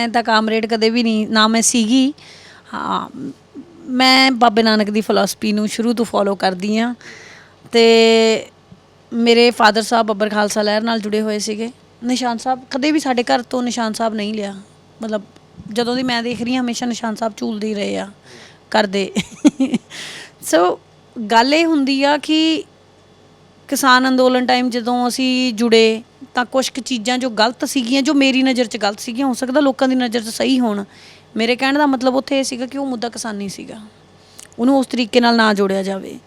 ਮੈਂ ਤਾਂ ਕਾਮਰੇਡ ਕਦੇ ਵੀ ਨਹੀਂ, ਨਾ ਮੈਂ ਸੀਗੀ। ਹਾਂ, ਮੈਂ ਬਾਬੇ ਨਾਨਕ ਦੀ ਫਿਲਾਸਫੀ ਨੂੰ ਸ਼ੁਰੂ ਤੋਂ ਫੋਲੋ ਕਰਦੀ ਆ ਤੇ ਮੇਰੇ ਫਾਦਰ ਸਾਹਿਬ ਬੱਬਰ ਖਾਲਸਾ ਲਹਿਰ ਨਾਲ ਜੁੜੇ ਹੋਏ ਸੀਗੇ। ਨਿਸ਼ਾਨ ਸਾਹਿਬ ਕਦੇ ਵੀ ਸਾਡੇ ਘਰ ਤੋਂ ਨਿਸ਼ਾਨ ਸਾਹਿਬ ਨਹੀਂ ਲਿਆ। ਮਤਲਬ ਜਦੋਂ ਦੀ ਮੈਂ ਦੇਖ ਰਹੀ ਹਾਂ, ਹਮੇਸ਼ਾ ਨਿਸ਼ਾਨ ਸਾਹਿਬ ਝੂਲਦੇ ਹੀ ਰਹੇ ਆ। ਕਰਦੇ। ਸੋ ਗੱਲ ਇਹ ਹੁੰਦੀ ਆ ਕਿ ਕਿਸਾਨ ਅੰਦੋਲਨ ਟਾਈਮ ਜਦੋਂ ਅਸੀਂ ਜੁੜੇ ਤਾਂ ਕੁਝ ਕੁ ਚੀਜ਼ਾਂ ਜੋ ਗਲਤ ਸੀਗੀਆਂ, ਜੋ ਮੇਰੀ ਨਜ਼ਰ 'ਚ ਗਲਤ ਸੀਗੀਆਂ, ਹੋ ਸਕਦਾ ਲੋਕਾਂ ਦੀ ਨਜ਼ਰ 'ਚ ਸਹੀ ਹੋਣ। ਮੇਰੇ ਕਹਿਣ ਦਾ ਮਤਲਬ ਉੱਥੇ ਇਹ ਸੀਗਾ ਕਿ ਉਹ ਮੁੱਦਾ ਕਿਸਾਨੀ ਸੀਗਾ। ਉਹਨੂੰ ਉਸ ਤਰੀਕੇ ਨਾਲ ਨਾ ਜੋੜਿਆ ਜਾਵੇ।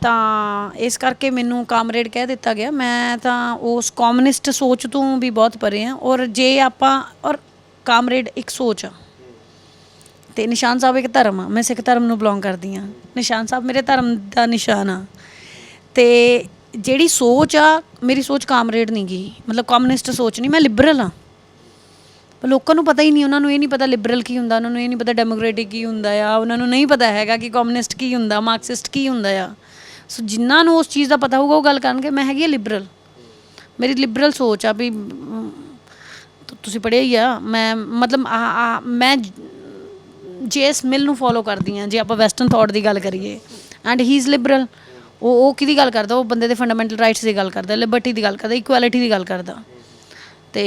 ਤਾਂ ਇਸ ਕਰਕੇ ਮੈਨੂੰ ਕਾਮਰੇਡ ਕਹਿ ਦਿੱਤਾ ਗਿਆ। ਮੈਂ ਤਾਂ ਉਸ ਕਮਿਊਨਿਸਟ ਸੋਚ ਤੋਂ ਵੀ ਬਹੁਤ ਪਰੇ ਆ ਔਰ ਜੇ ਆਪਾਂ, ਔਰ ਕਾਮਰੇਡ ਇੱਕ ਸੋਚ ਆ। ਤੇ ਨਿਸ਼ਾਨ ਸਾਹਿਬ ਇੱਕ ਧਰਮ ਆ। ਮੈਂ ਸਿੱਖ ਧਰਮ ਨੂੰ ਬਿਲੋਂਗ ਕਰਦੀ ਆ ਨਿਸ਼ਾਨ ਸਾਹਿਬ ਮੇਰੇ ਧਰਮ ਦਾ ਨਿਸ਼ਾਨ ਆ। ਤੇ ਜਿਹੜੀ ਸੋਚ ਆ, ਮੇਰੀ ਸੋਚ ਕਾਮਰੇਡ ਨਹੀਂ ਗਈ। ਮਤਲਬ ਕਮਿਊਨਿਸਟ ਸੋਚ ਨਹੀਂ, ਮੈਂ ਲਿਬਰਲ ਆ ਪਰ ਲੋਕਾਂ ਨੂੰ ਪਤਾ ਹੀ ਨਹੀਂ, ਉਹਨਾਂ ਨੂੰ ਇਹ ਨਹੀਂ ਪਤਾ ਲਿਬਰਲ ਕੀ ਹੁੰਦਾ, ਉਹਨਾਂ ਨੂੰ ਇਹ ਨਹੀਂ ਪਤਾ ਡੈਮੋਕ੍ਰੈਟਿਕ ਕੀ ਹੁੰਦਾ ਆ, ਉਹਨਾਂ ਨੂੰ ਨਹੀਂ ਪਤਾ ਹੈਗਾ ਕਿ ਕਮਿਊਨਿਸਟ ਕੀ ਹੁੰਦਾ ਮਾਰਕਸਿਸਟ ਕੀ ਹੁੰਦਾ ਆ। ਸੋ ਜਿਨ੍ਹਾਂ ਨੂੰ ਉਸ ਚੀਜ਼ ਦਾ ਪਤਾ ਹੋਊਗਾ, ਉਹ ਗੱਲ ਕਰਨਗੇ, ਮੈਂ ਹੈਗੀ ਆ ਲਿਬਰਲ ਮੇਰੀ ਲਿਬਰਲ ਸੋਚ ਆ ਵੀ ਤੁਸੀਂ ਪੜ੍ਹਿਆ ਹੀ ਆ, ਮੈਂ, ਮਤਲਬ ਆ ਆ, ਮੈਂ ਜੇਸ ਮਿਲ ਨੂੰ ਫੋਲੋ ਕਰਦੀ ਆ, ਜੇ ਆਪਾਂ ਵੈਸਟਰਨ ਥਾਟ ਦੀ ਗੱਲ ਕਰੀਏ ਐਂਡ ਹੀ ਇਜ਼ ਲਿਬਰਲ ਉਹ ਉਹ ਕਿਹਦੀ ਗੱਲ ਕਰਦਾ? ਉਹ ਬੰਦੇ ਦੇ ਫੰਡਾਮੈਂਟਲ ਰਾਈਟਸ ਦੀ ਗੱਲ ਕਰਦਾ ਲਿਬਰਟੀ ਦੀ ਗੱਲ ਕਰਦਾ ਇਕੁਐਲਿਟੀ ਦੀ ਗੱਲ ਕਰਦਾ। ਤੇ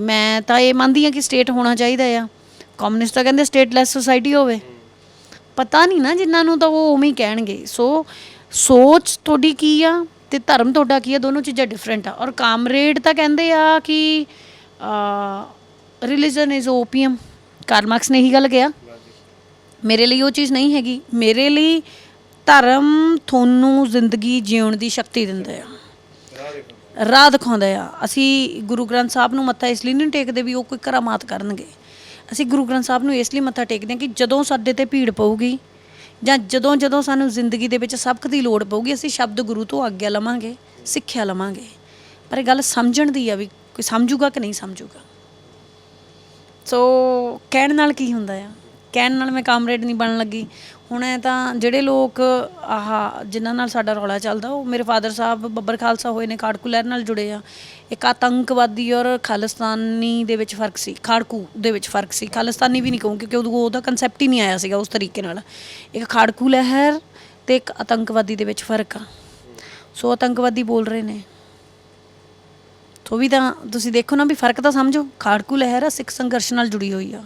ਮੈਂ ਤਾਂ ਇਹ ਮੰਨਦੀ ਆ ਕਿ ਸਟੇਟ ਹੋਣਾ ਚਾਹੀਦਾ ਆ। ਕਮਿਊਨਿਸਟ ਤਾਂ ਕਹਿੰਦੇ ਸਟੇਟਲੈਸ ਸੁਸਾਇਟੀ ਹੋਵੇ। ਪਤਾ ਨਹੀਂ ਨਾ ਜਿਨ੍ਹਾਂ ਨੂੰ ਤਾਂ ਉਹ ਉਵੇਂ ਹੀ ਕਹਿਣਗੇ। ਸੋ ਸੋਚ ਤੁਹਾਡੀ ਕੀ ਆ ਤੇ ਧਰਮ ਤੁਹਾਡਾ ਕੀ ਆ? ਦੋਨੋਂ ਚੀਜ਼ਾਂ ਡਿਫਰੈਂਟ ਆ। ਔਰ ਕਾਮਰੇਡ ਤਾਂ ਕਹਿੰਦੇ ਆ ਕਿ religion is opium Karl Marx ਨੇ ਇਹੀ ਗੱਲ ਕਿਹਾ। ਮੇਰੇ ਲਈ ਉਹ ਚੀਜ਼ ਨਹੀਂ ਹੈਗੀ। ਮੇਰੇ ਲਈ ਧਰਮ ਤੁਹਾਨੂੰ ਜ਼ਿੰਦਗੀ ਜਿਉਣ ਦੀ ਸ਼ਕਤੀ ਦਿੰਦਾ ਆ। ਰਾਹ ਦਿਖਾਉਂਦਾ ਆ। ਅਸੀਂ ਗੁਰੂ ਗ੍ਰੰਥ ਸਾਹਿਬ ਨੂੰ ਮੱਥਾ ਇਸ ਲਈ ਨਹੀਂ ਟੇਕਦੇ ਵੀ ਉਹ ਕੋਈ ਕਰਾਮਾਤ ਕਰਨਗੇ। ਅਸੀਂ ਗੁਰੂ ਗ੍ਰੰਥ ਸਾਹਿਬ ਨੂੰ ਇਸ ਲਈ ਮੱਥਾ ਟੇਕਦੇ ਹਾਂ ਕਿ ਜਦੋਂ ਸਾਡੇ ਤੇ ਭੀੜ ਪਊਗੀ ਜਾਂ ਜਦੋਂ ਜਦੋਂ ਸਾਨੂੰ ਜ਼ਿੰਦਗੀ ਦੇ ਵਿੱਚ ਸਬਕ ਦੀ ਲੋੜ ਪਊਗੀ, ਅਸੀਂ ਸ਼ਬਦ ਗੁਰੂ ਤੋਂ ਆਗਿਆ ਲਵਾਂਗੇ, ਸਿੱਖਿਆ ਲਵਾਂਗੇ। ਪਰ ਇਹ ਗੱਲ ਸਮਝਣ ਦੀ ਆ ਵੀ ਕੋਈ ਸਮਝੂਗਾ ਕਿ ਨਹੀਂ ਸਮਝੂਗਾ। ਸੋ ਕਹਿਣ ਨਾਲ ਕੀ ਹੁੰਦਾ ਆ? ਕਹਿਣ ਨਾਲ ਮੈਂ ਕਾਮਰੇਡ ਨਹੀਂ ਬਣਨ ਲੱਗੀ। ਹੁਣ ਇਹ ਤਾਂ ਜਿਹੜੇ ਲੋਕ ਆਹ ਜਿਨ੍ਹਾਂ ਨਾਲ ਸਾਡਾ ਰੌਲਾ ਚੱਲਦਾ, ਉਹ ਮੇਰੇ ਫਾਦਰ ਸਾਹਿਬ ਬੱਬਰ ਖਾਲਸਾ ਹੋਏ ਨੇ, ਖਾੜਕੂ ਲਹਿਰ ਨਾਲ ਜੁੜੇ ਆ। ਇੱਕ ਆਤੰਕਵਾਦੀ ਔਰ ਖਾਲਿਸਤਾਨੀ ਦੇ ਵਿੱਚ ਫ਼ਰਕ ਸੀ, ਖਾੜਕੂ ਦੇ ਵਿੱਚ ਫ਼ਰਕ ਸੀ। ਖਾਲਿਸਤਾਨੀ ਵੀ ਨਹੀਂ ਕਹੂੰ, ਕਿਉਂਕਿ ਉਦੋਂ ਉਹਦਾ ਕਨਸੈਪਟ ਹੀ ਨਹੀਂ ਆਇਆ ਸੀਗਾ ਉਸ ਤਰੀਕੇ ਨਾਲ। ਇੱਕ ਖਾੜਕੂ ਲਹਿਰ ਤੇ ਇੱਕ ਆਤੰਕਵਾਦੀ ਦੇ ਵਿੱਚ ਫ਼ਰਕ ਆ। ਸੋ ਆਤੰਕਵਾਦੀ ਬੋਲ ਰਹੇ ਨੇ। ਤੋ ਵੀ ਤਾਂ ਤੁਸੀਂ ਦੇਖੋ ਨਾ ਵੀ ਫ਼ਰਕ ਤਾਂ ਸਮਝੋ, ਖਾੜਕੂ ਲਹਿਰ ਆ, ਸਿੱਖ ਸੰਘਰਸ਼ ਨਾਲ ਜੁੜੀ ਹੋਈ ਆ।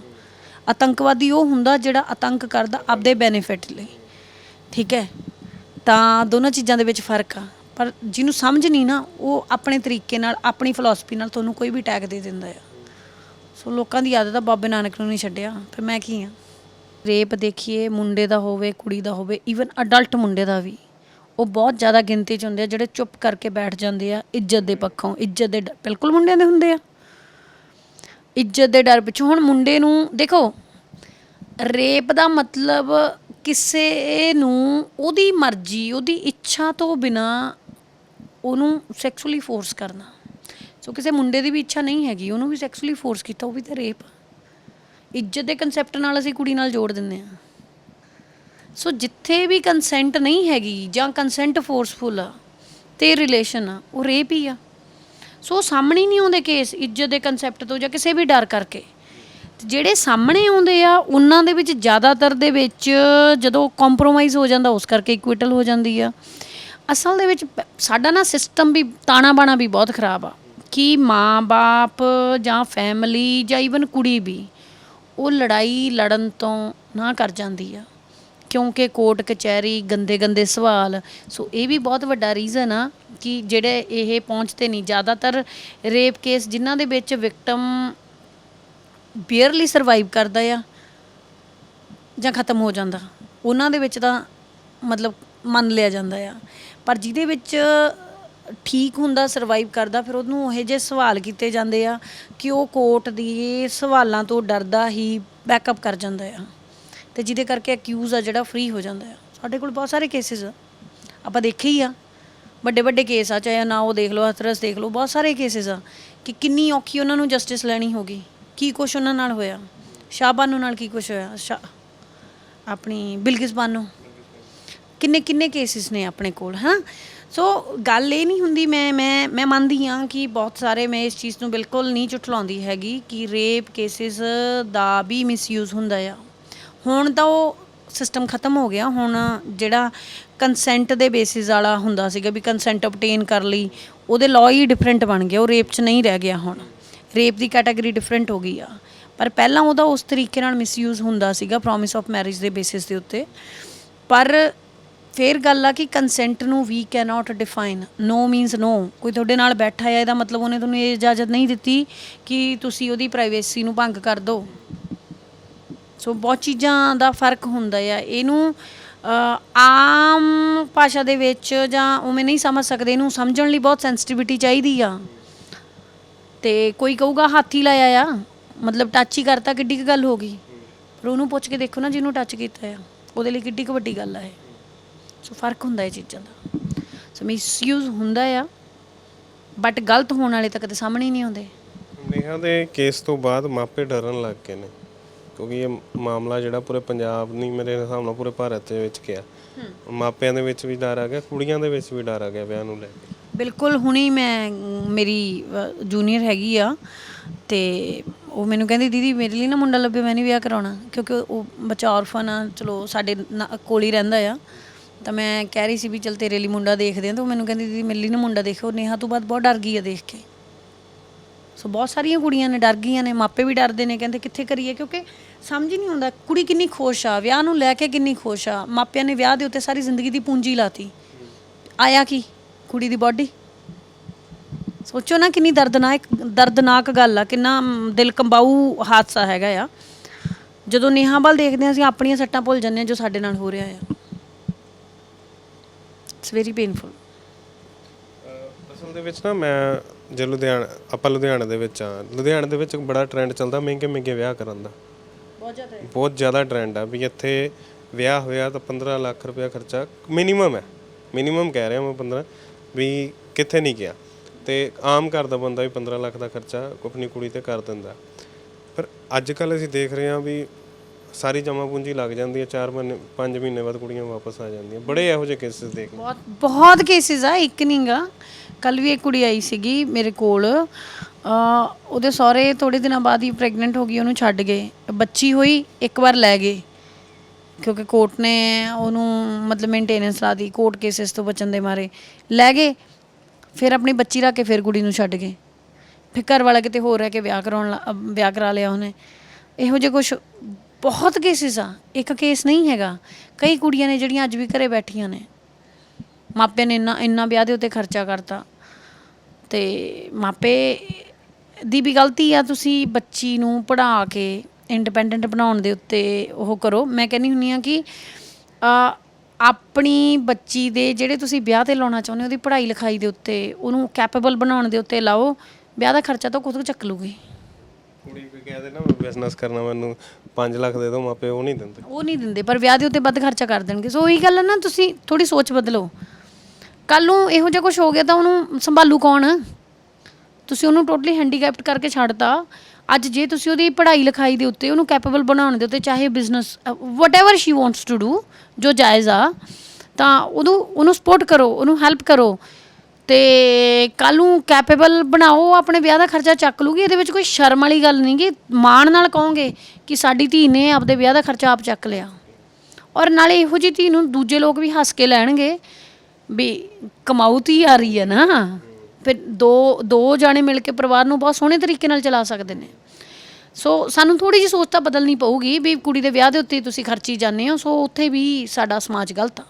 ਆਤੰਕਵਾਦੀ ਉਹ ਹੁੰਦਾ ਜਿਹੜਾ ਆਤੰਕ ਕਰਦਾ ਆਪਦੇ ਬੈਨੀਫਿਟ ਲਈ। ਠੀਕ ਹੈ? ਤਾਂ ਦੋਨਾਂ ਚੀਜ਼ਾਂ ਦੇ ਵਿੱਚ ਫ਼ਰਕ ਆ। ਪਰ ਜਿਹਨੂੰ ਸਮਝ ਨਹੀਂ ਨਾ, ਉਹ ਆਪਣੇ ਤਰੀਕੇ ਨਾਲ, ਆਪਣੀ ਫਿਲਾਸਫੀ ਨਾਲ ਤੁਹਾਨੂੰ ਕੋਈ ਵੀ ਟੈਗ ਦੇ ਦਿੰਦਾ ਆ। ਸੋ ਲੋਕਾਂ ਦੀ ਆਦਤ ਆ, ਬਾਬੇ ਨਾਨਕ ਨੂੰ ਨਹੀਂ ਛੱਡਿਆ। ਫਿਰ ਮੈਂ ਕੀ ਆ? ਰੇਪ ਦੇਖੀਏ, ਮੁੰਡੇ ਦਾ ਹੋਵੇ, ਕੁੜੀ ਦਾ ਹੋਵੇ ਈਵਨ ਅਡਲਟ ਮੁੰਡੇ ਦਾ ਵੀ। ਉਹ ਬਹੁਤ ਜ਼ਿਆਦਾ ਗਿਣਤੀ 'ਚ ਹੁੰਦੇ ਆ, ਜਿਹੜੇ ਚੁੱਪ ਕਰਕੇ ਬੈਠ ਜਾਂਦੇ ਆ, ਇੱਜ਼ਤ ਦੇ ਪੱਖੋਂ, ਇੱਜ਼ਤ ਦੇ ਬਿਲਕੁਲ ਮੁੰਡਿਆਂ ਦੇ ਹੁੰਦੇ ਆ। ਇੱਜ਼ਤ ਦੇ ਡਰ ਪਿੱਛੋਂ। ਹੁਣ ਮੁੰਡੇ ਨੂੰ ਦੇਖੋ, ਰੇਪ ਦਾ ਮਤਲਬ ਕਿਸੇ ਨੂੰ ਉਹਦੀ ਮਰਜ਼ੀ, ਉਹਦੀ ਇੱਛਾ ਤੋਂ ਬਿਨਾ ਉਹਨੂੰ ਸੈਕਸੁਅਲੀ ਫੋਰਸ ਕਰਨਾ। ਸੋ ਕਿਸੇ ਮੁੰਡੇ ਦੀ ਵੀ ਇੱਛਾ ਨਹੀਂ ਹੈਗੀ, ਉਹਨੂੰ ਵੀ ਸੈਕਸੁਅਲੀ ਫੋਰਸ ਕੀਤਾ, ਉਹ ਵੀ ਤਾਂ ਰੇਪ ਇੱਜ਼ਤ ਦੇ ਕਨਸੈਪਟ ਨਾਲ ਅਸੀਂ ਕੁੜੀ ਨਾਲ ਜੋੜ ਦਿੰਦੇ ਆ। ਸੋ ਜਿੱਥੇ ਵੀ ਕੰਸੈਂਟ ਨਹੀਂ ਹੈਗੀ ਜਾਂ ਕੰਸੈਂਟ ਫੋਰਸਫੁਲ ਆ, ਤੇ ਰਿਲੇਸ਼ਨ ਆ, ਉਹ ਰੇਪ ਹੀ ਆ। ਸੋ ਉਹ ਸਾਹਮਣੇ ਨਹੀਂ ਆਉਂਦੇ ਕੇਸ ਇੱਜ਼ਤ ਦੇ ਕਨਸੈਪਟ ਤੋਂ ਜਾਂ ਕਿਸੇ ਵੀ ਡਰ ਕਰਕੇ। ਤੇ ਜਿਹੜੇ ਸਾਹਮਣੇ ਆਉਂਦੇ ਆ, ਉਹਨਾਂ ਦੇ ਵਿੱਚ ਜ਼ਿਆਦਾਤਰ ਦੇ ਵਿੱਚ ਜਦੋਂ ਕੰਪਰੋਮਾਈਜ਼ ਹੋ ਜਾਂਦਾ, ਉਸ ਕਰਕੇ ਇਕੁਇਟਲ ਹੋ ਜਾਂਦੀ ਆ। ਅਸਲ ਦੇ ਵਿੱਚ ਸਾਡਾ ਨਾ ਸਿਸਟਮ ਵੀ, ਤਾਣਾ ਬਾਣਾ ਵੀ ਬਹੁਤ ਖਰਾਬ ਆ। ਕਿ ਮਾਂ-ਬਾਪ ਜਾਂ ਫੈਮਿਲੀ ਜਾਂ ਈਵਨ ਕੁੜੀ ਵੀ, ਉਹ ਲੜਾਈ ਲੜਨ ਤੋਂ ਨਾ ਕਰ ਜਾਂਦੀ ਆ। ਕਿਉਂਕਿ ਕੋਰਟ ਕਚਹਿਰੀ, ਗੰਦੇ ਗੰਦੇ ਸਵਾਲ। ਸੋ ਇਹ ਵੀ ਬਹੁਤ ਵੱਡਾ ਰੀਜ਼ਨ ਆ ਕਿ ਜਿਹੜੇ ਇਹ ਪਹੁੰਚਦੇ ਨਹੀਂ। ਜ਼ਿਆਦਾਤਰ ਰੇਪ ਕੇਸ ਜਿਨ੍ਹਾਂ ਦੇ ਵਿੱਚ ਵਿਕਟਮ ਬੇਅਰਲੀ ਸਰਵਾਈਵ ਕਰਦਾ ਆ ਜਾਂ ਖਤਮ ਹੋ ਜਾਂਦਾ, ਉਹਨਾਂ ਦੇ ਵਿੱਚ ਤਾਂ ਮਤਲਬ ਮੰਨ ਲਿਆ ਜਾਂਦਾ ਆ। ਪਰ ਜਿਹਦੇ ਵਿੱਚ ਠੀਕ ਹੁੰਦਾ ਸਰਵਾਈਵ ਕਰਦਾ, ਫਿਰ ਉਹਨੂੰ ਇਹ ਜਿਹੇ ਸਵਾਲ ਕੀਤੇ ਜਾਂਦੇ ਆ ਕਿ ਉਹ ਕੋਰਟ ਦੀ ਸਵਾਲਾਂ ਤੋਂ ਡਰਦਾ ਹੀ ਬੈਕਅਪ ਕਰ ਜਾਂਦਾ ਆ। ਤੇ ਜਿਹਦੇ ਕਰਕੇ ਅਕਿਊਜ਼ ਆ ਜਿਹੜਾ ਫ੍ਰੀ ਹੋ ਜਾਂਦਾ ਆ। ਸਾਡੇ ਕੋਲ ਬਹੁਤ ਸਾਰੇ ਕੇਸਿਸ ਆ। ਆਪਾਂ ਦੇਖੇ ਹੀ ਆ। ਵੱਡੇ ਵੱਡੇ ਕੇਸ ਆ, ਚਾਹੇ ਨਾ ਉਹ ਦੇਖ ਲਓ ਹਥਰਸ ਦੇਖ ਲਓ, ਬਹੁਤ ਸਾਰੇ ਕੇਸਿਸ ਆ ਕਿ ਕਿੰਨੀ ਔਖੀ ਉਹਨਾਂ ਨੂੰ ਜਸਟਿਸ ਲੈਣੀ ਹੋਗੀ ਕੀ ਕੁਛ ਉਹਨਾਂ ਨਾਲ ਹੋਇਆ? ਸ਼ਾਹਬਾਨੂ ਨਾਲ ਕੀ ਕੁਛ ਹੋਇਆ? ਸ਼ਾ ਆਪਣੀ ਬਿਲਕਿਸ ਬਾਨੂ ਕਿੰਨੇ ਕਿੰਨੇ ਕੇਸਿਸ ਨੇ ਆਪਣੇ ਕੋਲ ਹਾਂ ਸੋ ਗੱਲ ਇਹ ਨਹੀਂ ਹੁੰਦੀ, ਮੈਂ ਮੈਂ ਮੈਂ ਮੰਨਦੀ ਹਾਂ ਕਿ ਬਹੁਤ ਸਾਰੇ ਮੈਂ ਇਸ ਚੀਜ਼ ਨੂੰ ਬਿਲਕੁਲ ਨਹੀਂ ਝੁਠਲਾਉਂਦੀ ਹੈਗੀ ਕਿ ਰੇਪ ਕੇਸਿਸ ਦਾ ਵੀ ਮਿਸਯੂਜ਼ ਹੁੰਦਾ ਆ। ਹੁਣ ਤਾਂ ਉਹ ਸਿਸਟਮ ਖਤਮ ਹੋ ਗਿਆ। ਹੁਣ ਜਿਹੜਾ ਕੰਸੈਂਟ ਦੇ ਬੇਸਿਸ ਵਾਲਾ ਹੁੰਦਾ ਸੀਗਾ ਵੀ ਕੰਸੈਂਟ ਆਬਟੇਨ ਕਰ ਲਈ, ਉਹਦੇ ਲਾਅ ਹੀ ਡਿਫਰੈਂਟ ਬਣ ਗਿਆ। ਉਹ ਰੇਪ 'ਚ ਨਹੀਂ ਰਹਿ ਗਿਆ ਹੁਣ। ਰੇਪ ਦੀ ਕੈਟਾਗਰੀ ਡਿਫਰੈਂਟ ਹੋ ਗਈ ਆ। ਪਰ ਪਹਿਲਾਂ ਉਹਦਾ ਉਸ ਤਰੀਕੇ ਨਾਲ ਮਿਸਯੂਜ਼ ਹੁੰਦਾ ਸੀਗਾ ਪ੍ਰੋਮਿਸ ਆਫ ਮੈਰਿਜ ਦੇ ਬੇਸਿਸ ਦੇ ਉੱਤੇ। ਪਰ ਫੇਰ ਗੱਲ ਆ ਕਿ ਕੰਸੈਂਟ ਨੂੰ ਵੀ cannot define no means no ਕੋਈ ਤੁਹਾਡੇ ਨਾਲ ਬੈਠਾ ਆ, ਇਹਦਾ ਮਤਲਬ ਉਹਨੇ ਤੁਹਾਨੂੰ ਇਹ ਇਜਾਜ਼ਤ ਨਹੀਂ ਦਿੱਤੀ ਕਿ ਤੁਸੀਂ ਉਹਦੀ ਪ੍ਰਾਈਵੇਸੀ ਨੂੰ ਭੰਗ ਕਰ ਦਿਓ ਸੋ ਬਹੁਤ ਚੀਜ਼ਾਂ ਦਾ ਫ਼ਰਕ ਹੁੰਦਾ ਆ। ਇਹਨੂੰ ਆਮ ਭਾਸ਼ਾ ਦੇ ਵਿੱਚ ਜਾਂ ਉਵੇਂ ਨਹੀਂ ਸਮਝ ਸਕਦੇ, ਇਹਨੂੰ ਸਮਝਣ ਲਈ ਬਹੁਤ ਸੈਂਸਿਟੀਵਿਟੀ ਚਾਹੀਦੀ ਆ। ਤੇ ਕੋਈ ਕਹੂਗਾ, ਹਾਥੀ ਲਾਇਆ ਆ। ਮਤਲਬ ਟੱਚ ਹੀ ਕਰਤਾ, ਕਿੱਡੀ ਕੁ ਗੱਲ ਹੋ ਗਈ। ਪਰ ਉਹਨੂੰ ਪੁੱਛ ਕੇ ਦੇਖੋ ਨਾ, ਜਿਹਨੂੰ ਟੱਚ ਕੀਤਾ ਆ, ਉਹਦੇ ਲਈ ਕਿੱਡੀ ਕੁ ਵੱਡੀ ਗੱਲ ਆ ਇਹ। ਸੋ ਫ਼ਰਕ ਹੁੰਦਾ ਇਹ ਚੀਜ਼ਾਂ ਦਾ। ਸੋ ਮਿਸਯੂਜ਼ ਹੁੰਦਾ ਆ ਬਟ ਗਲਤ ਹੋਣ ਵਾਲੇ ਤਾਂ ਕਦੇ ਸਾਹਮਣੇ ਨਹੀਂ ਆਉਂਦੇ। ਨੇਹਾ ਦੇ ਕੇਸ ਤੋਂ ਬਾਅਦ ਮਾਪੇ ਡਰਨ ਲੱਗ ਗਏ ਨੇ। ਕਿਉਂਕਿ ਇਹ ਮਾਮਲਾ ਜਿਹੜਾ ਪੂਰੇ ਪੰਜਾਬ ਨਹੀਂ ਮੇਰੇ ਹਿਸਾਬ ਨਾਲ ਪੂਰੇ ਭਾਰਤ ਦੇ ਵਿੱਚ ਗਿਆ। ਮਾਪਿਆਂ ਦੇ ਵਿੱਚ ਵੀ ਡਰ ਆ ਗਿਆ ਕੁੜੀਆਂ ਦੇ ਵਿੱਚ ਵੀ ਡਰ ਆ ਗਿਆ ਵਿਆਹ ਨੂੰ ਲੈ ਕੇ। ਬਿਲਕੁਲ ਹੁਣੀ ਮੈਂ ਮੇਰੀ ਜੂਨੀਅਰ ਹੈਗੀ ਆ ਤੇ ਉਹ ਮੈਨੂੰ ਕਹਿੰਦੀ ਦੀਦੀ ਮੇਰੇ ਲਈ ਨਾ ਮੁੰਡਾ ਲੱਭੇ ਮੈਂ ਨਹੀਂ ਵਿਆਹ ਕਰਾਉਣਾ। ਕਿਉਂਕਿ ਉਹ ਬੱਚਾ ਔਰਫਨ ਆ ਚਲੋ ਸਾਡੇ ਕੋਲ ਹੀ ਰਹਿੰਦਾ ਆ। ਤਾਂ ਮੈਂ ਕਹਿ ਰਹੀ ਸੀ ਵੀ ਚਲ ਤੇਰੇ ਲਈ ਮੁੰਡਾ ਦੇਖਦੇ ਆ ਤਾਂ ਉਹ ਮੈਨੂੰ ਕਹਿੰਦੀ ਦੀਦੀ ਮੇਰੇ ਲਈ ਨਾ ਮੁੰਡਾ ਦੇਖੋ। ਨੇਹਾ ਤੋਂ ਬਾਅਦ ਬਹੁਤ ਡਰ ਗਈ ਆ ਦੇਖ ਕੇ। ਸੋ ਬਹੁਤ ਸਾਰੀਆਂ ਕੁੜੀਆਂ ਨੇ, ਡਰ ਗਈਆਂ ਨੇ, ਮਾਪੇ ਵੀ ਡਰਦੇ ਨੇ, ਕਹਿੰਦੇ ਕਿੱਥੇ ਕਰੀਏ? ਕਿਉਂਕਿ ਸਮਝ ਹੀ ਨਹੀਂ ਆਉਂਦਾ, ਕੁੜੀ ਕਿੰਨੀ ਖੁਸ਼ ਆ, ਵਿਆਹ ਨੂੰ ਲੈ ਕੇ ਕਿੰਨੀ ਖੁਸ਼ ਆ। ਮਾਪਿਆਂ ਨੇ ਵਿਆਹ ਦੇ ਉੱਤੇ ਸਾਰੀ ਜ਼ਿੰਦਗੀ ਦੀ ਪੂੰਜੀ ਲਾਤੀ। ਆਇਆ ਕੀ ਕੁੜੀ ਦੀ ਬਾਡੀ ਸੋਚੋ ਨਾ ਕਿੰਨੀ ਦਰਦਨਾਕ ਦਰਦਨਾਕ ਗੱਲ ਆ, ਕਿੰਨਾ ਦਿਲ ਕੰਬਾਊ ਹਾਦਸਾ ਹੈਗਾ ਆ। ਜਦੋਂ ਨੇਹਾ ਵੱਲ ਦੇਖਦੇ ਹਾਂ, ਅਸੀਂ ਆਪਣੀਆਂ ਸੱਟਾਂ ਭੁੱਲ ਜਾਂਦੇ ਹਾਂ ਜੋ ਸਾਡੇ ਨਾਲ ਹੋ ਰਿਹਾ ਆ। ਇਟਸ ਵੈਰੀ ਪੇਨਫੁਲ ਅਸਲ ਦੇ ਵਿੱਚ ਨਾ ਮੈਂ ਜੇ ਲੁਧਿਆਣਾ ਆਪਾਂ ਲੁਧਿਆਣਾ ਦੇ ਵਿੱਚ ਆ ਲੁਧਿਆਣਾ ਦੇ ਵਿੱਚ ਬੜਾ ਟ੍ਰੈਂਡ ਚੱਲਦਾ ਮਹਿੰਗੇ ਮਹਿੰਗੇ ਵਿਆਹ ਕਰਨ ਦਾ। ਬਹੁਤ ਜ਼ਿਆਦਾ ਬਹੁਤ ਜ਼ਿਆਦਾ ਟ੍ਰੈਂਡ ਆ ਵੀ ਇੱਥੇ ਵਿਆਹ ਹੋਇਆ ਤਾਂ 15 ਲੱਖ ਰੁਪਇਆ ਖਰਚਾ ਮਿਨੀਮਮ ਹੈ। ਮਿਨੀਮਮ ਕਹਿ ਰਿਹਾ ਮੈਂ 15 ਵੀ ਕਿੱਥੇ ਨਹੀਂ ਗਿਆ। ਤੇ ਆਮ ਘਰ ਦਾ ਬੰਦਾ ਵੀ 15 ਲੱਖ ਦਾ ਖਰਚਾ ਆਪਣੀ ਕੁੜੀ ਤੇ ਕਰ ਦਿੰਦਾ। ਪਰ ਅੱਜ ਕੱਲ ਅਸੀਂ ਦੇਖ ਰਹੇ ਹਾਂ ਵੀ ਸਾਰੀ ਜਮਾ ਪੂੰਜੀ ਲੱਗ ਜਾਂਦੀ ਹੈ 4 ਮਹੀਨੇ 5 ਮਹੀਨੇ ਬਾਅਦ ਕੁੜੀਆਂ ਵਾਪਸ ਆ ਜਾਂਦੀਆਂ। ਬੜੇ ਇਹੋ ਜਿਹੇ ਕੇਸਿਸ ਦੇਖ ਬਹੁਤ ਬਹੁਤ ਕੇਸਿਸ ਆ ਇੱਕ ਨਹੀਂਗਾ ਕੱਲ ਵੀ ਇੱਕ ਕੁੜੀ ਆਈ ਸੀਗੀ ਮੇਰੇ ਕੋਲ। ਅ ਉਹਦੇ ਸਹੁਰੇ ਥੋੜੇ ਦਿਨਾਂ ਬਾਅਦ ਹੀ ਪ੍ਰੈਗਨੈਂਟ ਹੋ ਗਈ ਉਹਨੂੰ ਛੱਡ ਗਏ। ਬੱਚੀ ਹੋਈ ਇੱਕ ਵਾਰ ਲੈ ਗਏ। ਕਿਉਂਕਿ ਕੋਰਟ ਨੇ ਉਹਨੂੰ ਮਤਲਬ ਮੇਨਟੇਨੈਂਸ ਲਾ ਦੀ ਕੋਰਟ ਕੇਸਿਸ ਤੋਂ ਬਚਣ ਦੇ ਮਾਰੇ। ਲੈ ਗਏ ਫਿਰ ਆਪਣੀ ਬੱਚੀ ਰੱਖ ਕੇ ਫਿਰ ਕੁੜੀ ਨੂੰ ਛੱਡ ਗਏ। ਫਿਰ ਘਰ ਵਾਲਾ ਕਿਤੇ ਹੋਰ ਰਹਿ ਕੇ ਵਿਆਹ ਕਰਾਉਣ ਲਾ- ਅ, ਵਿਆਹ ਕਰਾ ਲਿਆ ਉਹਨੇ। ਇਹੋ ਜਿਹੇ ਕੁਝ ਬਹੁਤ ਕੇਸਿਸ ਆ। ਇੱਕ ਕੇਸ ਨਹੀਂ ਹੈਗਾ। ਕਈ ਕੁੜੀਆਂ ਨੇ ਜਿਹੜੀਆਂ ਅੱਜ ਵੀ ਘਰੇ ਬੈਠੀਆਂ ਨੇ। ਮਾਪਿਆਂ ਨੇ ਇੰਨਾ ਇੰਨਾ ਵਿਆਹ ਦੇ ਉੱਤੇ ਖਰਚਾ ਕਰਤਾ। ਤੇ ਮਾਪੇ ਦੀ ਵੀ ਗਲਤੀ ਆ, ਤੁਸੀਂ ਬੱਚੀ ਨੂੰ ਪੜ੍ਹਾ ਕੇ ਇੰਡੀਪੈਂਡੈਂਟ ਬਣਾਉਣ ਦੇ ਉੱਤੇ ਉਹ ਕਰੋ। ਮੈਂ ਕਹਿੰਦੀ ਹੁੰਨੀ ਆ ਕਿ ਆਪਣੀ ਬੱਚੀ ਦੇ ਜਿਹੜੇ ਤੁਸੀਂ ਵਿਆਹ ਤੇ ਲਾਉਣਾ ਚਾਹੁੰਦੇ ਹੋ, ਉਹਦੀ ਪੜ੍ਹਾਈ ਲਿਖਾਈ ਦੇ ਉੱਤੇ, ਉਹਨੂੰ ਕੈਪੇਬਲ ਬਣਾਉਣ ਦੇ ਉੱਤੇ ਲਾਓ। ਵਿਆਹ ਦਾ ਖਰਚਾ ਤਾਂ ਖੁਦ ਚੱਕ ਲੂਗੀ। ਕੁੜੀ ਕੋਈ ਕਹਿ ਦੇ ਨਾ ਬਿਜ਼ਨਸ ਕਰਨਾ ਮੈਨੂੰ 5 ਲੱਖ ਦੇ ਦੋ ਮਾਪੇ ਉਹ ਨਹੀਂ ਦਿੰਦੇ। ਉਹ ਨਹੀਂ ਦਿੰਦੇ, ਪਰ ਵਿਆਹ ਦੇ ਉੱਤੇ ਵੱਧ ਖਰਚਾ ਕਰ ਦੇਣਗੇ। ਸੋ ਉਹੀ ਗੱਲ ਹੈ ਨਾ, ਤੁਸੀਂ ਥੋੜੀ ਸੋਚ ਬਦਲੋ। ਕੱਲ ਨੂੰ ਇਹੋ ਜਿਹਾ ਕੁਝ ਹੋ ਗਿਆ ਤਾਂ ਉਹਨੂੰ ਸੰਭਾਲੂ ਕੌਣ? ਤੁਸੀਂ ਉਹਨੂੰ ਟੋਟਲੀ ਹੈਂਡੀਕੈਪਟ ਕਰਕੇ ਛੱਡਤਾ। ਅੱਜ ਜੇ ਤੁਸੀਂ ਉਹਦੀ ਪੜ੍ਹਾਈ ਲਿਖਾਈ ਦੇ ਉੱਤੇ, ਉਹਨੂੰ ਕੈਪੇਬਲ ਬਣਾਉਣ ਦੇ ਉੱਤੇ, ਚਾਹੇ business whatever she wants to do ਜੋ ਜਾਇਜ਼ ਆ, ਤਾਂ ਉਹਨੂੰ ਉਹਨੂੰ ਸਪੋਰਟ ਕਰੋ, ਉਹਨੂੰ ਹੈਲਪ ਕਰੋ। ਤੇ ਕੱਲ ਨੂੰ ਕੈਪੇਬਲ ਬਣਾਓ, ਆਪਣੇ ਵਿਆਹ ਦਾ ਖਰਚਾ ਚੱਕ ਲੂਗੀ, ਇਹਦੇ ਵਿੱਚ ਕੋਈ ਸ਼ਰਮ ਵਾਲੀ ਗੱਲ ਨਹੀਂ ਗੀ। ਮਾਣ ਨਾਲ ਕਹੋਗੇ ਕਿ ਸਾਡੀ ਧੀ ਨੇ ਆਪਦੇ ਵਿਆਹ ਦਾ ਖਰਚਾ ਆਪ ਚੱਕ ਲਿਆ। ਔਰ ਨਾਲੇ ਇਹੋ ਜਿਹੀ ਧੀ ਨੂੰ ਦੂਜੇ ਲੋਕ ਵੀ ਹੱਸ ਕੇ ਲੈਣਗੇ, ਵੀ ਕਮਾਊ ਧੀ ਆ ਰਹੀ ਹੈ ਨਾ। ਫਿਰ ਦੋ ਦੋ ਜਾਣੇ ਮਿਲ ਕੇ ਪਰਿਵਾਰ ਨੂੰ ਬਹੁਤ ਸੋਹਣੇ ਤਰੀਕੇ ਨਾਲ ਚਲਾ ਸਕਦੇ ਨੇ। ਸੋ ਸਾਨੂੰ ਥੋੜੀ ਜਿਹੀ ਸੋਚ ਤਾਂ ਬਦਲਣੀ ਪਊਗੀ ਵੀ ਕੁੜੀ ਦੇ ਵਿਆਹ ਦੇ ਉੱਤੇ ਤੁਸੀਂ ਖਰਚੀ ਜਾਂਦੇ ਹੋ, ਸੋ ਉੱਥੇ ਵੀ ਸਾਡਾ ਸਮਾਜ ਗਲਤ ਆ।